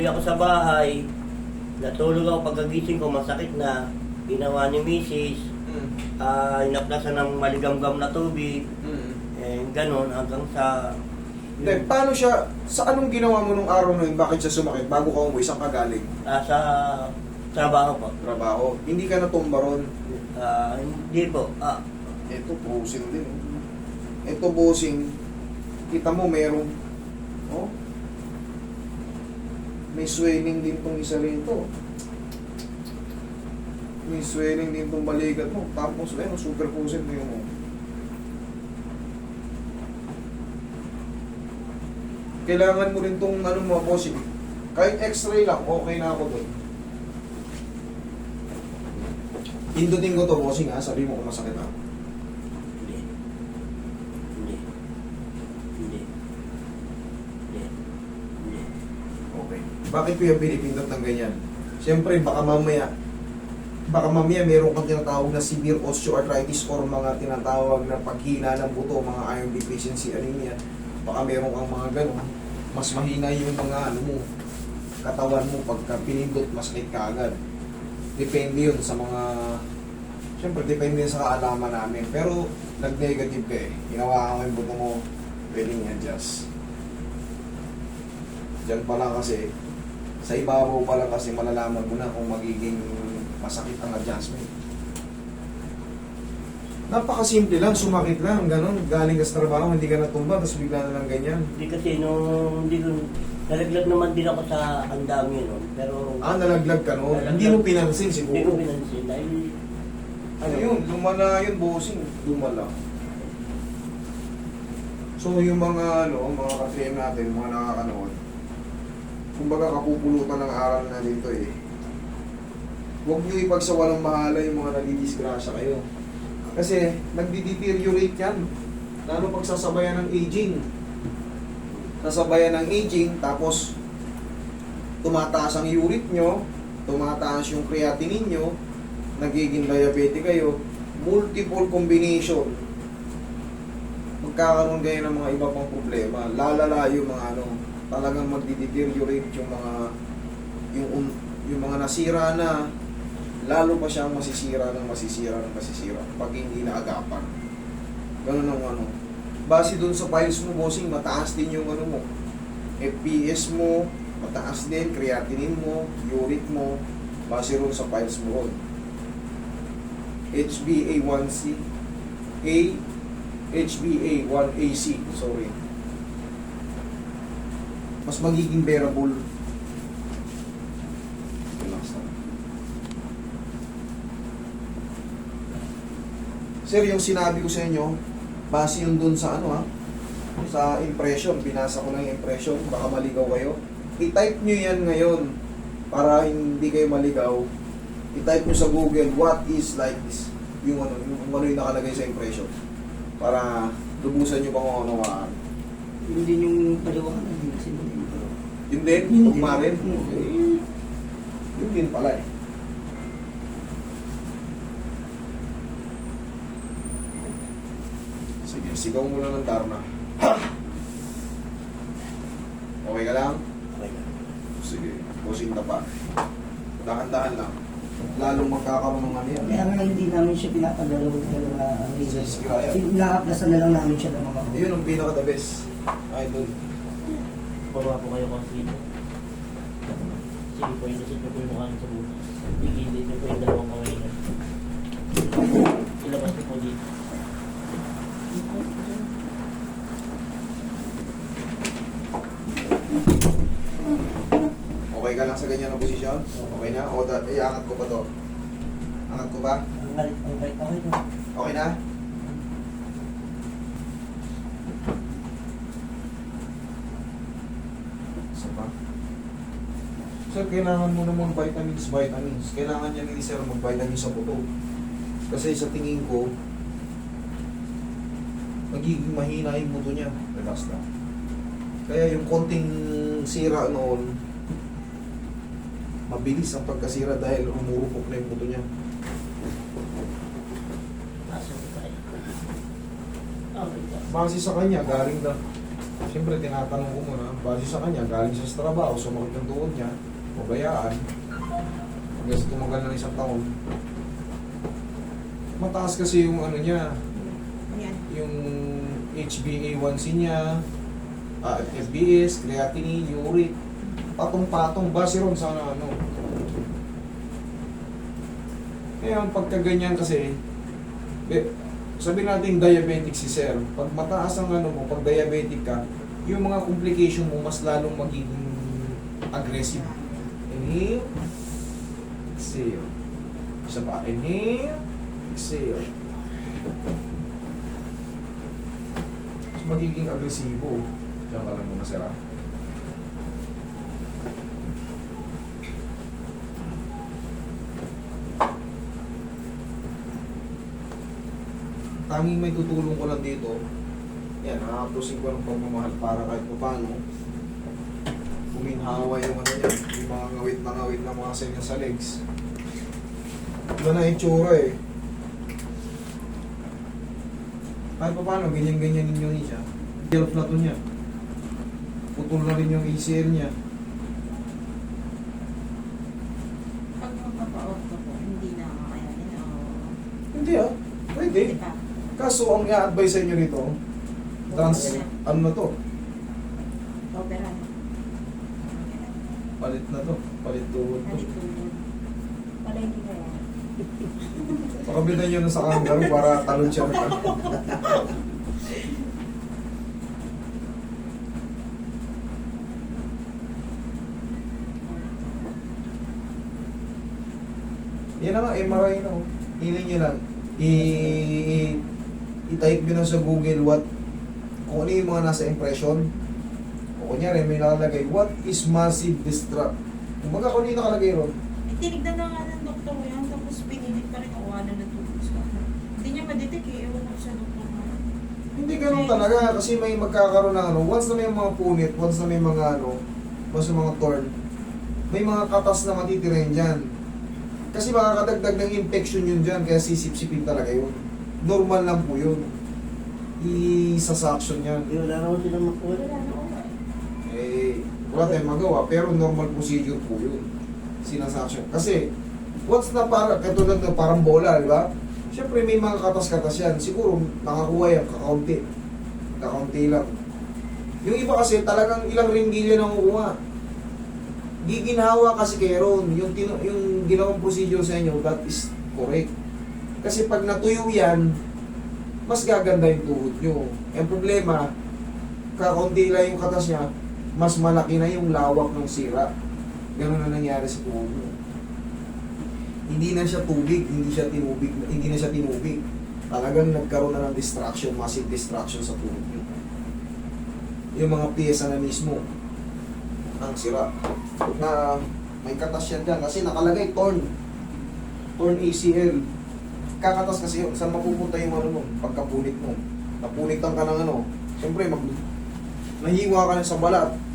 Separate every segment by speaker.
Speaker 1: Umuwi ako sa bahay, natulog ako pagkagising ko, masakit na. Ginawa ni misis,
Speaker 2: Mm.
Speaker 1: ah inaplasan ng maligam-gam na tubig,
Speaker 2: Mm.
Speaker 1: eh, ganun, hanggang sa...
Speaker 2: Hindi, paano siya, sa anong ginawa mo nung araw na yun, bakit siya sumakit? Bago ka umuwi, saan ka galing?
Speaker 1: Ah, sa trabaho po.
Speaker 2: Trabaho. Hindi ka natumba ron.
Speaker 1: Ah, hindi po. Ah,
Speaker 2: Ito, bossing din. oh. Ito, bossing. Kita mo, merong, oh, may swelling din tong isa rito. May swelling din tong balikat mo. Tapos, ayun, super pusin mo yung, oh. Kailangan mo rin tong, ano mo, bossing. Kahit x-ray lang, okay na ako doon. Pindutin ko to, bossing, ha? Sabi mo kung masakit, ha?
Speaker 1: hindi. Hindi. Hindi. Hindi. Hindi.
Speaker 2: Okay. Bakit ko yung pinipindot ng ganyan? Siyempre, baka mamaya, baka mamaya meron kang tinatawag na severe osteoarthritis or mga tinatawag na paghina ng buto, mga iron deficiency anemia. Baka meron kang mga ganun. Mas mahina yung mga ano mo, katawan mo pagka pinindot, masakit ka agad. Depende yun sa mga, siyempre depende sa kaalaman namin. Pero nag-negative ka eh. Ginawa ko yung buto mo, pwedeng i-adjust. Diyan pa lang kasi, sa ibabaw pa lang kasi malalaman mo na kung magiging masakit ang adjustment. Napakasimple lang, sumakit lang, ganun. Galing ka sa trabaho, hindi ka natumba, tapos bigla na lang ganyan.
Speaker 1: Hindi kasi nung... Hindi ko... Nalaglag naman din ako sa andami nun. Pero...
Speaker 2: Ah, nalaglag ka noon.
Speaker 1: Nalaglag.
Speaker 2: Hindi mo pinansin
Speaker 1: Hindi ko
Speaker 2: siguro.
Speaker 1: pinansin. Dahil...
Speaker 2: Ano yun, lumala yun, bossing. Lumala. So yung mga ano, mga ka-FM natin, mga nakakanood, kumbaga kapupulutan ng aral na dito eh. Huwag niyo ipagsawalang mahala yung mga nagdidisgrasya kayo. Kasi nagdi-deteriorate yan. Lalo pag sasabayan ng aging. Sasabayan ng aging, tapos tumataas ang uric nyo, tumataas yung creatinine nyo, nagiging diabetic kayo, multiple combination. Magkakaroon kayo ng mga iba pang problema. Lalala yung mga ano, talagang magdi-deteriorate yung mga yung um- yung mga nasira na lalo pa siyang masisira ng masisira ng masisira pag hindi naagapan. Ganun ang ano. Base dun sa files mo, bossing, mataas din yung ano mo. FPS mo, mataas din, creatinine mo, uric mo, base ron sa files mo ron. HbA1c, A, HbA1ac, sorry. Mas magiging bearable. Sir, yung sinabi ko sa inyo, base yun dun sa ano ha, sa impression, binasa ko lang yung impression, baka maligaw kayo. I-type nyo yan ngayon para hindi kayo maligaw. I-type nyo sa Google, what is like this? Yung ano, yung ano yung nakalagay sa impression. Para lubusan nyo pang maunawaan.
Speaker 3: Yun din yung paliwanag Yun
Speaker 2: tugma rin. Eh, yun din pala eh. Sige, sigaw muna ng Darna. Okay ka lang?
Speaker 1: Okay na.
Speaker 2: Sige, pusing na pa. Dahan-dahan lang. Lalong magkakaroon ng ano yan.
Speaker 3: Kaya nga hindi namin siya pinapadalaw talaga.
Speaker 2: Sa Skraya.
Speaker 3: Pinakaplasan na lang namin siya ng mga
Speaker 2: Yun ang pinaka-the best. Idol.
Speaker 4: Bawa po kayo kasi dito. Sige po, ilasit niyo po yung mukha niyo sa butas. Igilid niyo po yung dalawang kamay niyo. Ilabas niyo po dito.
Speaker 2: Okay ka lang sa ganyan na posisyon? Okay na? O, da- iangat ko pa to. Angat ko ba?
Speaker 1: Ang galit, ang galit. Okay na.
Speaker 2: Okay na? Isa pa? Sir, kailangan mo naman vitamins, vitamins. Kailangan niya ni sir mag-vitamins sa buto. Kasi sa tingin ko, magiging mahina yung buto niya. Relax lang. Kaya yung konting sira noon, mabilis ang pagkasira dahil umurupok na yung buto niya. Base sa kanya, galing na Siyempre, tinatanong ko muna, base sa kanya, galing sa trabaho, sumakit ng tuhod niya, pabayaan, hanggang sa tumagal ng isang taon. Mataas kasi yung ano niya,
Speaker 5: Yan.
Speaker 2: yung HbA1c niya, ah, FBS, creatinine, uric, patong-patong, base ron sa ano. Ngayon, pagka ganyan kasi, eh, sabi natin diabetic si sir, pag mataas ang ano mo, pag diabetic ka, yung mga complication mo mas lalong magiging aggressive. Inhale, exhale. Isa pa, inhale, exhale. Mas magiging agresibo. Diyan ka lang muna, sir. Tanging may tutulong ko lang dito, yan, nakakapusin ko ng pagmamahal para kahit pa paano, kuminhawa yung ano niya, mga ngawit na ngawit na mga niya sa legs. Iba na yung tsura eh. Kahit pa paano, ganyan-ganyan ninyo ni siya. Delf na to niya. Putol na rin yung ACL niya.
Speaker 5: Pag magpapa-orto po, hindi na kakayanin o...
Speaker 2: Hindi ah, pwede.
Speaker 5: Di ba?
Speaker 2: Kaso ang i-advise sa inyo nito, trans, ano na to,
Speaker 5: Opera.
Speaker 2: Palit na to, palit tuhod to.
Speaker 5: Wala hindi kaya.
Speaker 2: Pakabitan nyo na sa kangaroo para talon siya na Yan na nga, MRI na oh. Hiling nyo lang. I, i- i-type nyo lang sa Google what kung ano yung mga nasa impression. Kunyari, may nakalagay, what is massive distract? Kung baga kung yung nakalagay ron,
Speaker 5: Eh, tinignan na nga ng doktor ko yan, tapos pinilit pa rin ano na tubos ka. Hindi niya madetect eh, ewan ko sa doktor ko.
Speaker 2: Hindi ganun talaga kasi may magkakaroon ng ano, once na may mga punit, once na may mga ano, once na mga torn, may mga katas na matitirahin dyan. Kasi makakadagdag ng infection yun dyan, kaya sisip-sipin talaga yun. Normal lang po yun. Isa-suction yan.
Speaker 1: Hindi, wala naman silang makuha.
Speaker 5: Wala na ako.
Speaker 2: Eh, wala tayong magawa, pero normal procedure po yun. Sinasuction. Kasi, once na para, katulad ng parang bola, di ba? Siyempre may mga katas-katas yan. Siguro nakakuha yan, kakaunti. Kakaunti lang. Yung iba kasi talagang ilang ringgilya na kukuha. Giginhawa kasi kay Ron, yung, tinu- yung ginawang procedure sa inyo, that is correct. Kasi pag natuyo yan, mas gaganda yung tuhod nyo. Ang problema, kakaunti lang yung katas niya, mas malaki na yung lawak ng sira. Ganun na nangyari sa tuhod mo. Hindi na siya tubig, hindi siya tinubig, hindi na siya tinubig. Talagang nagkaroon na ng distraction, massive distraction sa tuhod niyo. Yung mga piyesa na mismo ang sira. Na may katas yan dyan kasi nakalagay torn. Torn ACL. Kakatas kasi yun. Saan mapupunta yung ano mo? Pagkapunit mo. Napunitan ka ng ano. Siyempre, mag... Nahiwa ka na sa balat.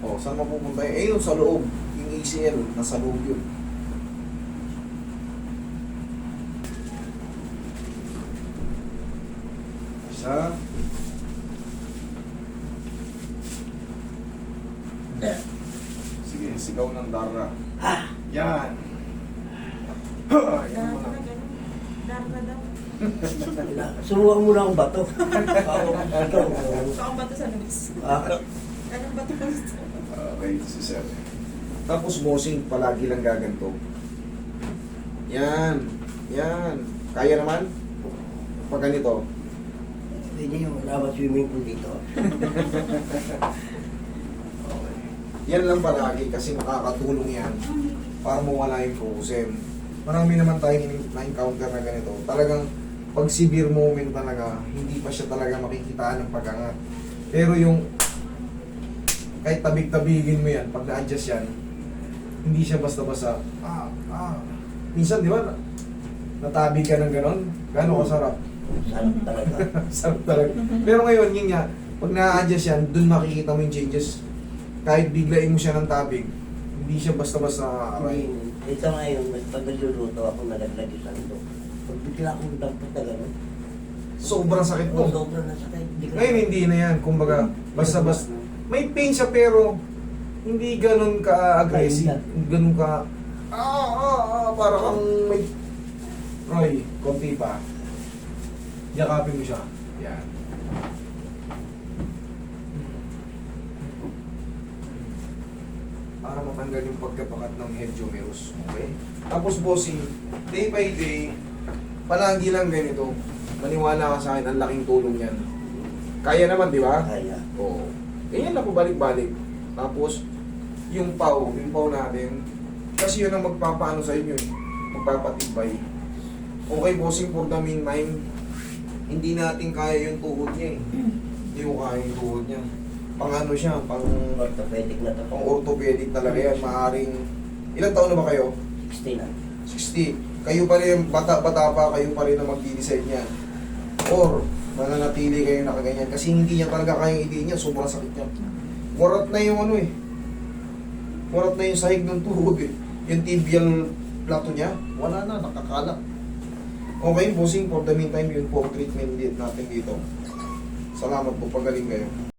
Speaker 2: O, saan mapupunta yun? Eh, yun sa loob. Yung ACL, nasa loob yun. Isa. Sige, sigaw ng Dara. Yan.
Speaker 5: Dara
Speaker 2: Yan mo
Speaker 5: daw.
Speaker 1: Suruan mo na akong bato. Ako, ikaw.
Speaker 5: Saan ba ito sa lubis?
Speaker 1: Ah,
Speaker 5: Anong ba ito gusto?
Speaker 2: Okay, si Sir. Tapos bossing, palagi lang gaganto. Yan. Yan. Kaya naman? Pag ganito.
Speaker 1: Hindi niyo, wala swimming pool dito?
Speaker 2: Okay. Yan lang palagi kasi makakatulong yan para mawala yung frozen. Marami naman tayong na-encounter na ganito. Talagang pag severe moment talaga, hindi pa siya talaga makikitaan ng pag-angat. Pero yung kahit tabig-tabigin mo yan, pag na-adjust yan, hindi siya basta-basta, ah, ah. Minsan, di ba, natabig ka ng ganon, gano'n kasarap.
Speaker 1: Sarap talaga.
Speaker 2: Sarap talaga. Pero ngayon, yun nga, pag na-adjust yan, dun makikita mo yung changes. Kahit biglain mo siya ng tabig, hindi siya basta-basta nakakaray.
Speaker 1: Ito ngayon, pag nagluluto ako, nalaglag yung santo. Pag bigla akong dampot na gano'n,
Speaker 2: Sobrang sakit
Speaker 1: Oo,
Speaker 2: mo.
Speaker 1: sobrang ko-
Speaker 2: Ngayon hindi na yan. Kumbaga, basta-basta. May pain siya pero hindi ganun ka-aggressive. Ganun ka, ah, ah, ah, para kang may... Roy, konti pa. Yakapin mo siya. Yan. Para matanggal yung pagkapakat ng head humerus. Okay? Tapos bossing, day by day, palagi lang ganito. Maniwala ka sa akin, ang laking tulong yan. Kaya naman, di ba?
Speaker 1: Kaya.
Speaker 2: Oo. Ganyan lang po balik-balik. Tapos, yung pau, yung pau natin, kasi yun ang magpapaano sa inyo eh. Magpapatibay. Okay, bossing for the meantime, hindi natin kaya yung tuhod niya eh. Hindi ko kaya yung tuhod niya. Pang ano siya, pang,
Speaker 1: Orthopedic na to.
Speaker 2: pang orthopedic talaga yan. Maaring, ilang taon na ba kayo?
Speaker 1: 16 na.
Speaker 2: 60. Kayo pa rin, bata-bata pa, kayo pa rin ang magdi-decide niyan. Or, mananatili kayo nakaganyan. Kasi hindi niya talaga kayang idiin niya, sobrang sakit niya. Warat na yung ano eh. Warat na yung sahig ng tuhod eh. Yung tibial plato niya, wala na, nakakalak. Okay, bossing, for the meantime, yun po ang treatment natin dito. Salamat po, pagaling kayo.